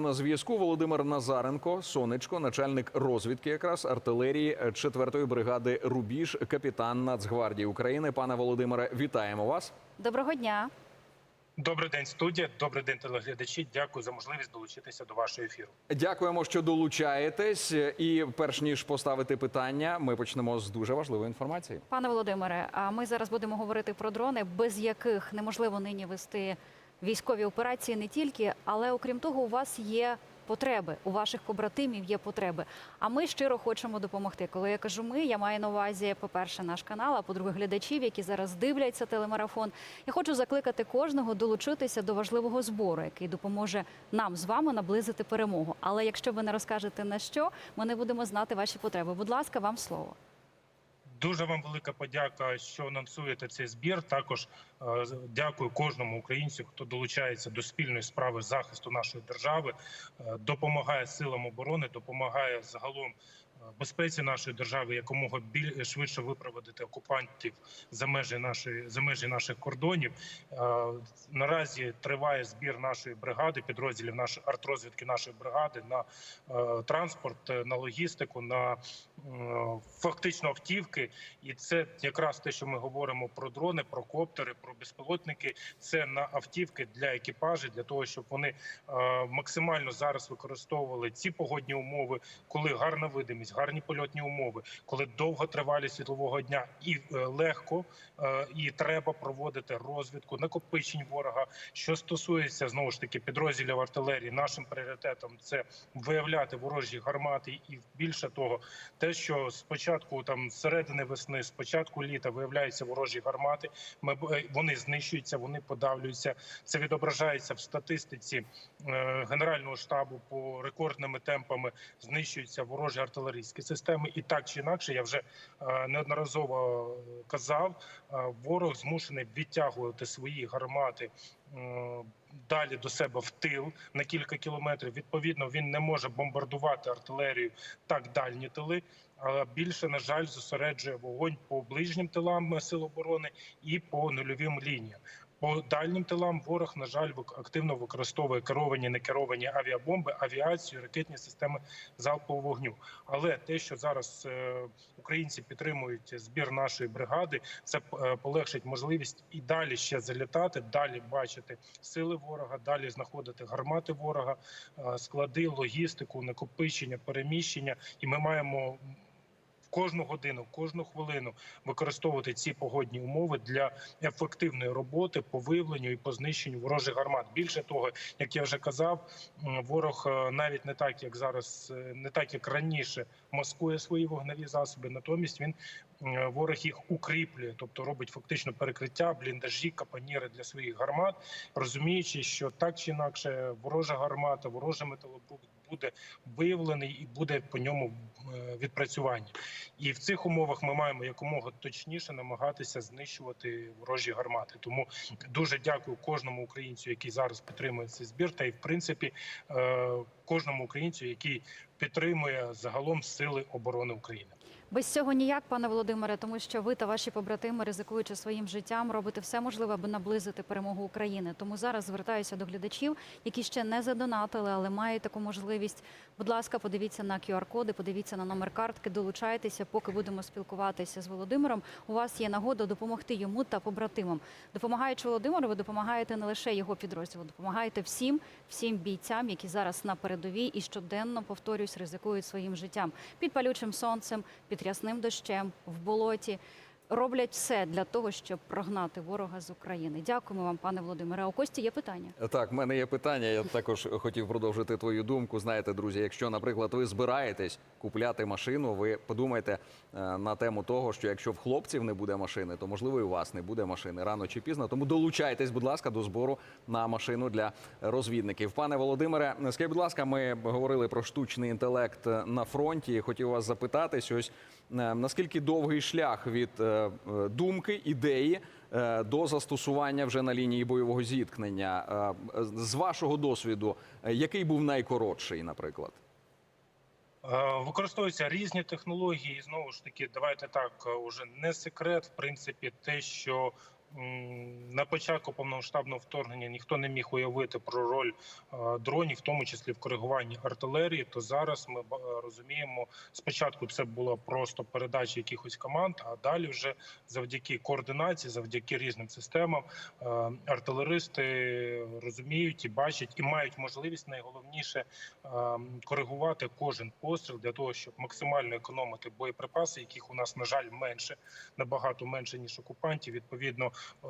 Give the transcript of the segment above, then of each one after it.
На зв'язку Володимир Назаренко, сонечко, начальник розвідки, якраз артилерії 4-ї бригади Рубіж, капітан Нацгвардії України. Пане Володимире, вітаємо вас. Доброго дня. Добрий день, студія. Добрий день, телеглядачі. Дякую за можливість долучитися до вашого ефіру. Дякуємо, що долучаєтесь. І перш ніж поставити питання, ми почнемо з дуже важливої інформації. Пане Володимире, а ми зараз будемо говорити про дрони, без яких неможливо нині вести військові операції не тільки, але окрім того, у вас є потреби, у ваших побратимів є потреби. А ми щиро хочемо допомогти. Коли я кажу ми, я маю на увазі, по-перше, наш канал, а по-друге, глядачів, які зараз дивляться телемарафон. Я хочу закликати кожного долучитися до важливого збору, який допоможе нам з вами наблизити перемогу. Але якщо ви не розкажете на що, ми не будемо знати ваші потреби. Будь ласка, вам слово. Дуже вам велика подяка, що анонсуєте цей збір. Також е, дякую кожному українцю, хто долучається до спільної справи захисту нашої держави, е, допомагає силам оборони, допомагає загалом безпеці нашої держави якомога біль швидше випроводити окупантів за межі нашої за межі наших кордонів. Е, Наразі триває збір нашої бригади, підрозділів нашої артрозвідки нашої бригади на е, транспорт, е, на логістику, на фактично автівки. І це якраз те, що ми говоримо про дрони, про коптери, про безпілотники. Це на автівки для екіпажів, для того, щоб вони максимально зараз використовували ці погодні умови, коли гарна видимість, гарні польотні умови, коли довго тривалість світлового дня і е, легко, е, і треба проводити розвідку накопичень ворога. Що стосується знову ж таки підрозділів артилерії, нашим пріоритетом це виявляти ворожі гармати, і більше того, те, що спочатку там середини весни, з початку літа виявляються ворожі гармати. Ми е, вони знищуються, вони подавлюються. Це відображається в статистиці генерального штабу по рекордними темпами знищуються ворожі артилерійські системи. І так чи інакше, я вже е, неодноразово казав, е, ворог змушений відтягувати свої гармати. е, Далі до себе в тил на кілька кілометрів. Відповідно, він не може бомбардувати артилерію так дальні тили. Але більше на жаль зосереджує вогонь по ближнім тилам сил оборони і по нульовим лініям. По дальнім тилам ворог, на жаль, активно використовує керовані некеровані авіабомби, авіацію, ракетні системи залпового вогню. Але те, що зараз е, українці підтримують збір нашої бригади, це е, полегшить можливість і далі ще залітати, далі бачити сили ворога, далі знаходити гармати ворога, е, склади, логістику, накопичення, переміщення, і ми маємо. Кожну годину, кожну хвилину використовувати ці погодні умови для ефективної роботи по виявленню і по знищенню ворожих гармат. Більше того, як я вже казав, ворог е, навіть не так, як зараз, е, не так як раніше, маскує свої вогневі засоби. Натомість він е, ворог їх укріплює, тобто робить фактично перекриття, бліндажі, капаніри для своїх гармат, розуміючи, що так чи інакше ворожа гармата, ворожий металобрук буде виявлений і буде по ньому е, відпрацювання. І в цих умовах ми маємо якомога точніше намагатися знищувати ворожі гармати. Тому дуже дякую кожному українцю, який зараз підтримує цей збір, та й в принципі е, кожному українцю, який підтримує загалом сили оборони України. Без цього ніяк, пане Володимире, тому що ви та ваші побратими, ризикуючи своїм життям, робите все можливе, аби наблизити перемогу України. Тому зараз звертаюся до глядачів, які ще не задонатили, але мають таку можливість. Будь ласка, подивіться на QR-коди, подивіться на номер картки, долучайтеся, поки будемо спілкуватися з Володимиром. У вас є нагода допомогти йому та побратимам. Допомагаючи Володимиру, ви допомагаєте не лише його підрозділу, допомагаєте всім, всім бійцям, які зараз на передовій і щоденно повторюсь, ризикують своїм життям під палючим сонцем, під рясним дощем, в болоті. Роблять все для того, щоб прогнати ворога з України. Дякуємо вам, пане Володимире. А у Кості є питання. Так, в мене є питання. Я також хотів продовжити твою думку. Знаєте, друзі, якщо, наприклад, ви збираєтесь купляти машину, ви подумайте е, на тему того, що якщо в хлопців не буде машини, то можливо і у вас не буде машини рано чи пізно. Тому долучайтесь, будь ласка, до збору на машину для розвідників. Пане Володимире, скажіть, будь ласка, ми говорили про штучний інтелект на фронті. Хотів вас запитати, ось е, наскільки довгий шлях від е, думки, ідеї е, до застосування вже на лінії бойового зіткнення. Е, З вашого досвіду, е, який був найкоротший, наприклад? Е, Використовуються різні технології. Знову ж таки, давайте так, е, уже не секрет, в принципі, те, що на початку повномасштабного вторгнення ніхто не міг уявити про роль е, дронів, в тому числі в коригуванні артилерії. То зараз ми розуміємо, спочатку це була просто передача якихось команд, а далі вже завдяки координації, завдяки різним системам, е, артилеристи розуміють і бачать, і мають можливість найголовніше е, коригувати кожен постріл для того, щоб максимально економити боєприпаси, яких у нас на жаль менше, набагато менше ніж окупантів. Відповідно, е,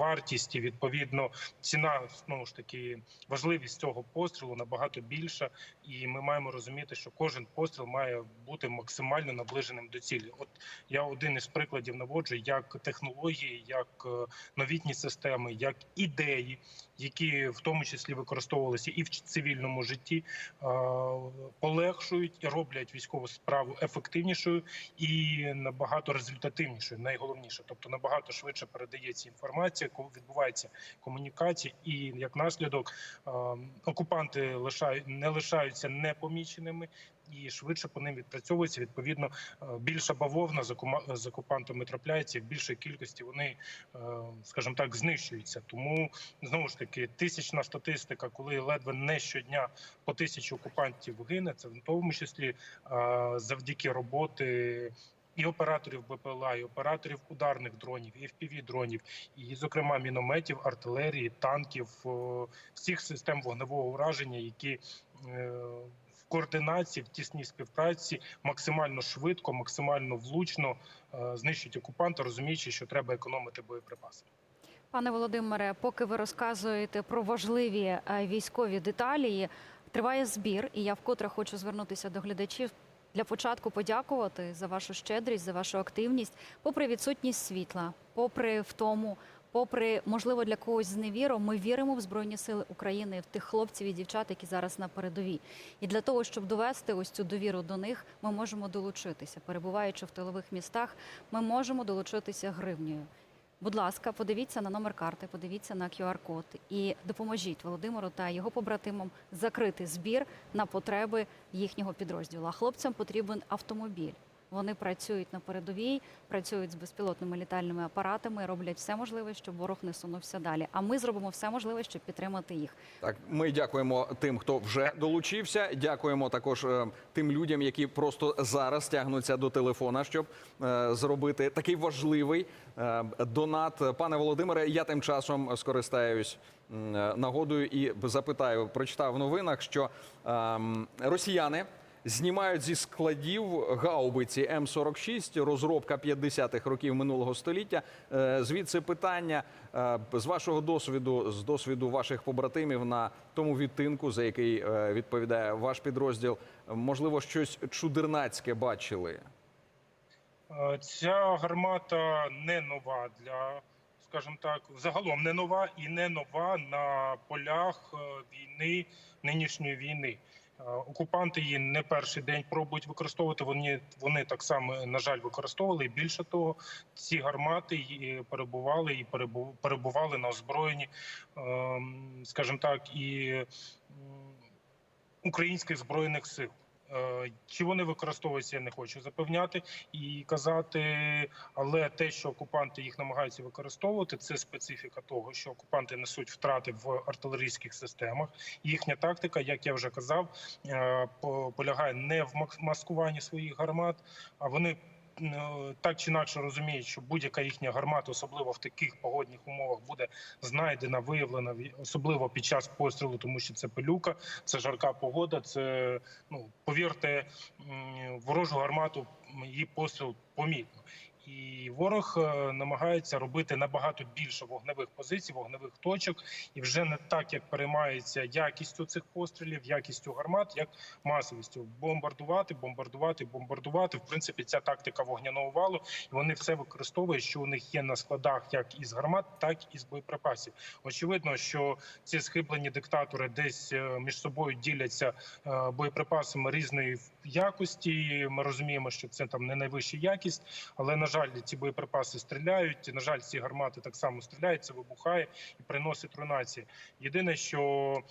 вартість і відповідно ціна знову ж таки важливість цього пострілу набагато більша, і ми маємо розуміти, що кожен постріл має бути максимально наближеним до цілі. От я один із прикладів наводжу, як технології, як е, новітні системи, як ідеї, які в тому числі використовувалися і в цивільному житті, е, полегшують і роблять військову справу ефективнішою і набагато результативнішою. Найголовніше, тобто набагато швидше передається інформація, відбувається комунікація, і як наслідок е, окупанти не лишаються непоміченими. І швидше по ним відпрацьовується. Відповідно, е, більша бавовна з окупантами трапляється в більшій кількості вони, е, скажімо так, знищуються. Тому знову ж таки тисячна статистика, коли ледве не щодня по тисячі окупантів гине, це в тому числі завдяки роботи. І операторів БПЛА, і операторів ударних дронів, і fpv дронів, і, зокрема, мінометів, артилерії, танків, всіх систем вогневого ураження, які е, в координації, в тісній співпраці максимально швидко, максимально влучно е, знищують окупанта, розуміючи, що треба економити боєприпаси. Пане Володимире, поки ви розказуєте про важливі е, військові деталі, триває збір, і я вкотре хочу звернутися до глядачів. Для початку подякувати за вашу щедрість, за вашу активність, попри відсутність світла, попри втому, попри можливо для когось зневіру, ми віримо в збройні сили України, в тих хлопців і дівчат, які зараз на передовій. І для того, щоб довести ось цю довіру до них, ми можемо долучитися. Перебуваючи в тилових містах, ми можемо долучитися гривнею. Будь ласка, подивіться на номер карти, подивіться на QR-код і допоможіть Володимиру та його побратимам закрити збір на потреби їхнього підрозділу. А хлопцям потрібен автомобіль. Вони працюють на передовій, працюють з безпілотними літальними апаратами, роблять все можливе, щоб ворог не сунувся далі. А ми зробимо все можливе, щоб підтримати їх. Так, ми дякуємо тим, хто вже долучився. Дякуємо також е, тим людям, які просто зараз тягнуться до телефона, щоб е, зробити такий важливий е, донат. Пане Володимире, я тим часом скористаюсь е, нагодою і запитаю. Прочитав в новинах, що ем, росіяни. Знімають зі складів гаубиці М46, розробка 50-х років минулого століття. Е, Звідси питання е, з вашого досвіду, з досвіду ваших побратимів на тому відтинку, за який е, відповідає ваш підрозділ. Можливо, щось чудернацьке бачили. Ця гармата не нова для, скажімо так, загалом не нова і не нова на полях війни, нинішньої війни. Е, Окупанти її не перший день пробують використовувати. Вони вони так само на жаль використовували. І більше того, ці гармати і перебували і перебу- перебували на озброєнні, ем, скажімо так, і українських збройних сил. Е, Чи вони використовуються, я не хочу запевняти і казати, але те, що окупанти їх намагаються використовувати, це специфіка того, що окупанти несуть втрати в артилерійських системах. Їхня тактика, як я вже казав, е, полягає не в маскуванні своїх гармат, а вони. Е, Так чи інакше розуміють, що будь-яка їхня гармата, особливо в таких погодних умовах, буде знайдена, виявлена, особливо під час пострілу, тому що це пилюка, це жарка погода. Це ну повірте, ворожу гармату її постріл помітно. І ворог е, намагається робити набагато більше вогневих позицій, вогневих точок, і вже не так, як переймається якістю цих пострілів, якістю гармат, як масовістю. Бомбардувати, бомбардувати, бомбардувати. В принципі, ця тактика вогняного валу, і вони все використовують, що у них є на складах, як із гармат, так і з боєприпасів. Очевидно, що ці схиблені диктатори десь е, між собою діляться е, боєприпасами різної якості. Ми розуміємо, що це там не найвища якість, але на жаль, жаль, ці боєприпаси стріляють. На жаль, ці гармати так само стріляють, це вибухає і приносить руйнації. Єдине, що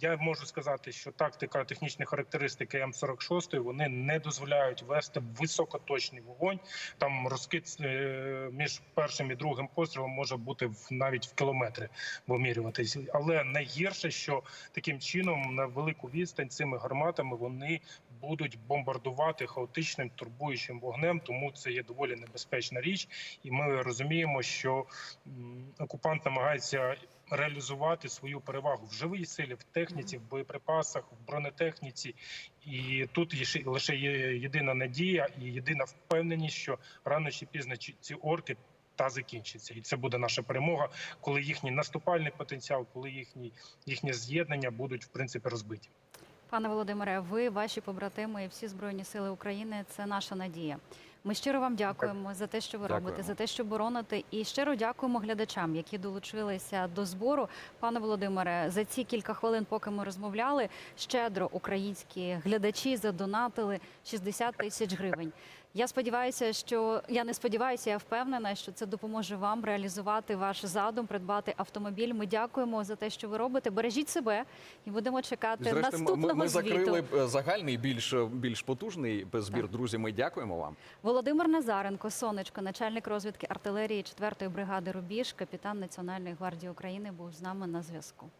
я можу сказати, що тактика технічні характеристики М46 вони не дозволяють вести високоточний вогонь. Там розкид е, між першим і другим пострілом може бути навіть в кілометри вимірюватись. Але найгірше, що таким чином на велику відстань цими гарматами вони будуть бомбардувати хаотичним турбуючим вогнем, тому це є доволі небезпечна річ, і ми розуміємо, що окупант намагається реалізувати свою перевагу в живій силі, в техніці, в боєприпасах, в бронетехніці. І тут є лише є єдина надія і єдина впевненість, що рано чи пізно ці- орки. Та закінчиться, і це буде наша перемога, коли їхній наступальний потенціал, коли їхні їхнє з'єднання будуть в принципі розбиті. Пане Володимире, ви, ваші побратими і всі збройні сили України це наша надія. Ми щиро вам дякуємо за те, що ви Дякуємо. робите, за те, що бороните, і щиро дякуємо глядачам, які долучилися до збору. Пане Володимире, за ці кілька хвилин, поки ми розмовляли, щедро українські глядачі задонатили 60 тисяч гривень. Я сподіваюся, що я не сподіваюся, я впевнена, що це допоможе вам реалізувати ваш задум, придбати автомобіль. Ми дякуємо за те, що ви робите. Бережіть себе і будемо чекати Зрештою, наступного ми, ми звіту. закрили е, загальний більш більш потужний збір. Друзі, ми дякуємо вам. Володимир Назаренко, сонечко, начальник розвідки артилерії 4-ї бригади Рубіж, капітан Національної гвардії України, був з нами на зв'язку.